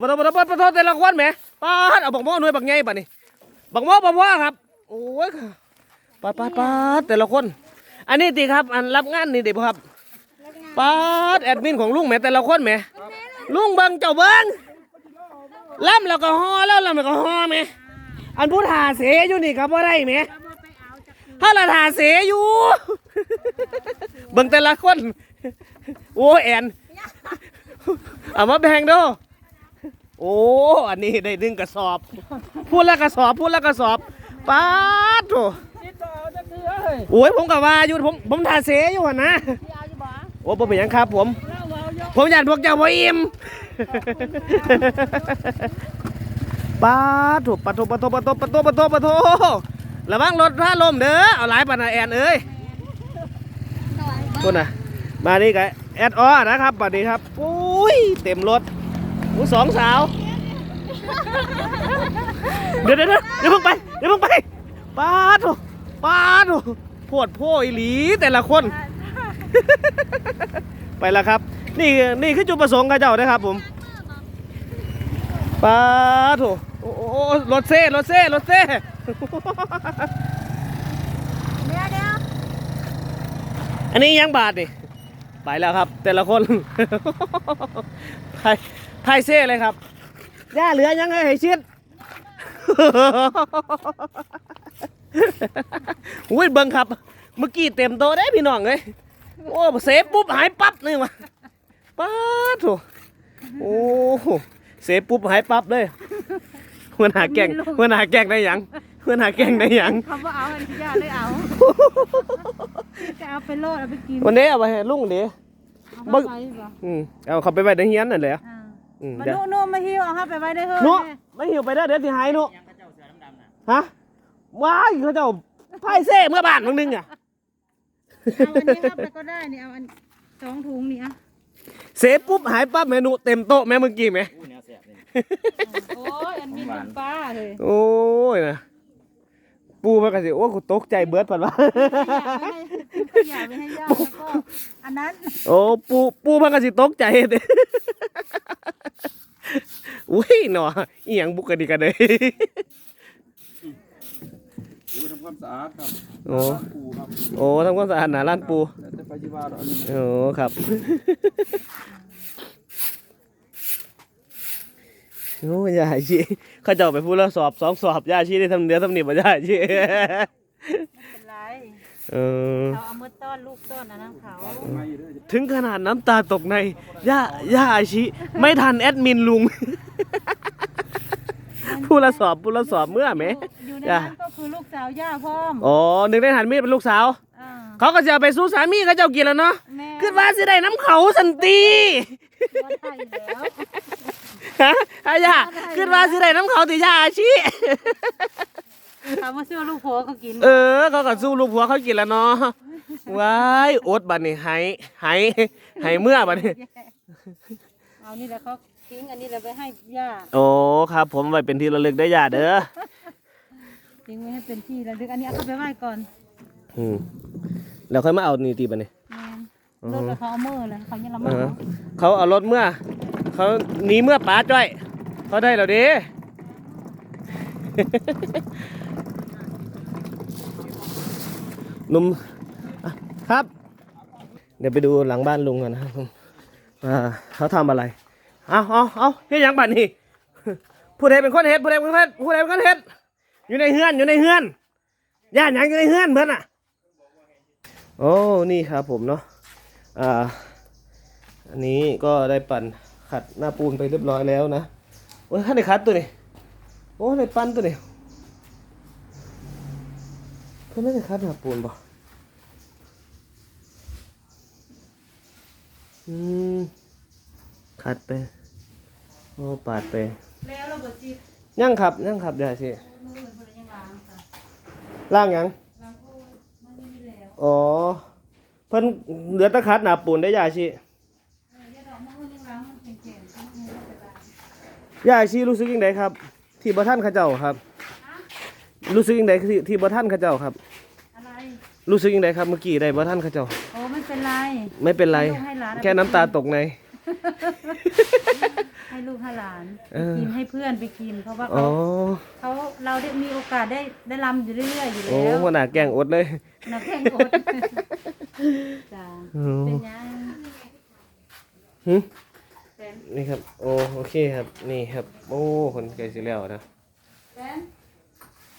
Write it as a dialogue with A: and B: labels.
A: ปะโทปะทปะโทแต่ละคนแหมป้าดเอาบักหม้อหน่วยบักใหญ่ป่ะนี่บักหม้อบักหม้อครับ โอ้ยปาดปาดปาดแต่ละคน อันนี้ติครับ อันรับงานนี่ติบ่ครับปาดแอดมินของลุงแหมแต่ละคนแหมลุงเบิ่งเจ้าเบิ่งล่ำแล้วก็ฮอแล้วล่ำแล้วก็ฮอแหมอันพูดหาเสอยู่นี่ครับว่าได้แหมถ้าเราหาเสอยู่ เบิ่งแต่ละคน โอ้แอนเอามาแบ่งด้อ โอ้ อันนี้ได้ดึงกระสอบ พูดแล้วกระสอบพูดแล้วกระสอบป้าดโถโอ้ยผมกับว่าอยู่ผมผมทาเสอยู่หั่นนะโอ้ผมเป็นหยังครับ ผมผมอยากพวกเจ้าบ่อิ่มป้าดโถูกปะโทปะโทปะโทปะโทปะโทปะโทระวังรถถ้าลมเด้อเอาหลายปานนะแอนเอ้ยคนน่ะมานี่กับแอดออนะครับบัดนี้ครับอุ้ยเต็มรถ อู้สองสาวเดี๋ยวเดี๋ยวเดี๋ยวเดี๋ยวเพิ่งไป เดี๋ยวเพิ่งไปป้าดโถป้าดโถโพดโพอีหลีแต่ละคน ไปแล้วครับ นี่นี่คือจุดประสงค์กับเจ้านะครับผมป้าดโถโอ้โอ้โอ้รถเซ่รถเซ่รถเซ่
B: เดี๋ยวเดี๋ยว
A: อันนี้ยังบาทนี่ไปแล้วครับ แต่ละคนไทย ไทยเซ่เลยครับย่าเหลือยังไงให้ชิดอุ้ยเบิ้งครับ เมื่อกี้เต็มโตะได้พี่น้องเลยโอ้เซฟปุ๊บหายปั๊บนี่วะป๊าดโถโอ้โหเซฟปุ๊บหายปั๊บเลยหัวหน้าแกงหัวหน้าแกงได้หยังหัวหน้าแกงได้หยัง
B: เขาบอกเอาอันที่ยาเลยเอาจะเอาไปโลดเอาไปกิน
A: วันนี้เอาไปให้ลุงเดี๋ยว
B: เอาไปไว้บ่
A: อืมเอาเขาไปไว้ในเฮียนนั่นแหละ
B: อ่า
A: อืม
B: มา
A: เดี๋ยว
B: โน่นโน่นมาหิวเอาเข้าไปไว้ได้เฮ้ย
A: เนาะไม่หิวไปได้อเดี๋ยวสิหายเนาะฮะว้ายเขาเจ้าไพ่เซ่เมื่อบานมึงนึงอะ
B: เอาอันนี้เข้าไปก็ได้นี่เอาอันสองถุงนี่อะ
A: เซฟปุ๊บหายปั๊บเมนูเต็มโต๊ะแม่เมื่อกี้ไหม
B: โอ้ยอันมีน้ำปลาเลย
A: โอ้ยนะปูมันก็สิโอ้กูตกใจเบิดพันวะ
B: ขยะไปให้ย่าแล้วก็อันนั้น
A: โอ้ปูปูมันก็สิตกใจเด้ อุ้ยหนออีหยังบุกกันดีกันเลย
C: ปูทำความสะอาดครับ
A: โอ้
C: ปูครับ
A: โอ้ทำความสะอาดหนาร้านปู
C: แล้วแต่ไปที่บ้านเราเนี่ย
A: โอ้ครับโอ้ยาชีเขาเจ้าไปพูดแล้วสอบสองสอบยาชีได้ทำเนื้อทำหนีบยาชี
B: ไม่เป็นไร
A: เออ
B: เราเอามือต้อนลูกต้อนอันนั้นเขา
C: ไม่เด้อ
A: ถึงขนาดน้ำตาตกในย่าย่าอาชิไม่ทันแอดมินลุง ผู้ละสอบผู้ละสอบเมื่อไหม
B: อยู่ใน
A: จ้ะ
B: นั้นก็คือลูกสาวย่าพ่อม
A: อ๋อหนึ่งในหันมีดเป็นลูกสาว
B: อ่า
A: เขาก็จะเอาไปสู้สามีเขาเจ้ากินแล้วเนาะ
B: แม่
A: ขึ้นว่าสิได้น้ำเขาสันตี
B: ว่าได้แล้ว
A: ฮะอาย่าขึ้นว่าสิได้น้ำเขาติย่าอาชิ
B: เขามาซื้อลูกผัวเขากิน
A: เออเขาก็สู้ลูกผัวเขากินแล้วเนาะว้ายอดบัดนี่หายหายหายเมื่อบัดนี่
B: เอานี่แหละเขา ทิ้งอันนี้แหละไปให้ย่า
A: โอ้ครับ ผมไว้เป็นที่ระลึกได้อย่าเด้อ
B: ทิ้งไว้ให้เป็นที่ระลึกอันนี้เอาเข้าไปไหว้ก่อน
A: อืมแล้วค่อยมาเอานี่ตีบัดนี่
B: แม่นรถเขาเอามือเลยเขายังละ
A: เอ
B: มือ
A: อเขาเอารถเมื่อเขาหนีเมื่อป๋าจ้อยเขาได้แล้วเด้หนุ่มอะครับ เดี๋ยวไปดูหลังบ้านลุงกันนะครับอ่าเขาทำอะไร เอาเอาเอาเฮ็ดหยังบัดนี่ผู้ใดเป็นคนเฮ็ดผู้ใดเป็นคนเฮ็ดผู้ใดเป็นคนเฮ็ดอยู่ในเฮือนอยู่ในเฮือนย่านหยังอยู่ในเฮือนเพื่อนอะโอ้นี่ครับผมเนาะอ่าอันนี้ก็ได้ปั่นขัดหน้าปูนไปเรียบร้อยแล้วนะโอ้ยท่านได้ขัดตัวนี้โอ้ได้ปั้นตัวนี้เพื่อนไม่ได้ขัดหน้าปูนบ่อืมขัดไป โอ้ปาดไป
B: แล้วเราบอกจี
A: ยังครับยังครับเดี๋ยวสิ
B: มือคนยังล้างค่ะ
A: ล่างยัง
B: ล้างพูดมันไม่มีแล้ว
A: อ๋อ เพิ่นเหลือแตะขัดหน้าปูนได้ยาชี
B: เออย่าดอกมือยังล้างมันเก่งๆต้องมือไปล้าง
A: ยาชีรู้สึกยังไงครับ ที่บ่ท่านเข้าเจ้าครับรู้สึกยังไงที่ที่บ่ท่านเข้าเจ้าครับ
B: อะไร
A: รู้สึกยังไงครับเมื่อกี้ได้บ่ท่านเข้าเจ้า
B: โอ้ไม่เป็นไร
A: ไม่เป็นไร
B: ให้หลานเอาไป
A: แค่น้ำตาตกใน
B: ให้ลูกให้หลาน
A: เออ
B: กินให้เพื่อนไปกิน เพราะว่า
A: อ๋อ
B: เขาเขาเราได้มีโอกาสได้ได้รำอยู่เรื่อยๆอยู่
A: โอ้
B: แล้ว
A: หัวหน้าแกล้งอดเลย
B: นักแข่งอดจ้า
A: อ๋อ
B: เป็นยัง
A: หึนี่ครับ โอ้โอเคครับ นี่ครับ โอ้คนไกลสิแล้วนะ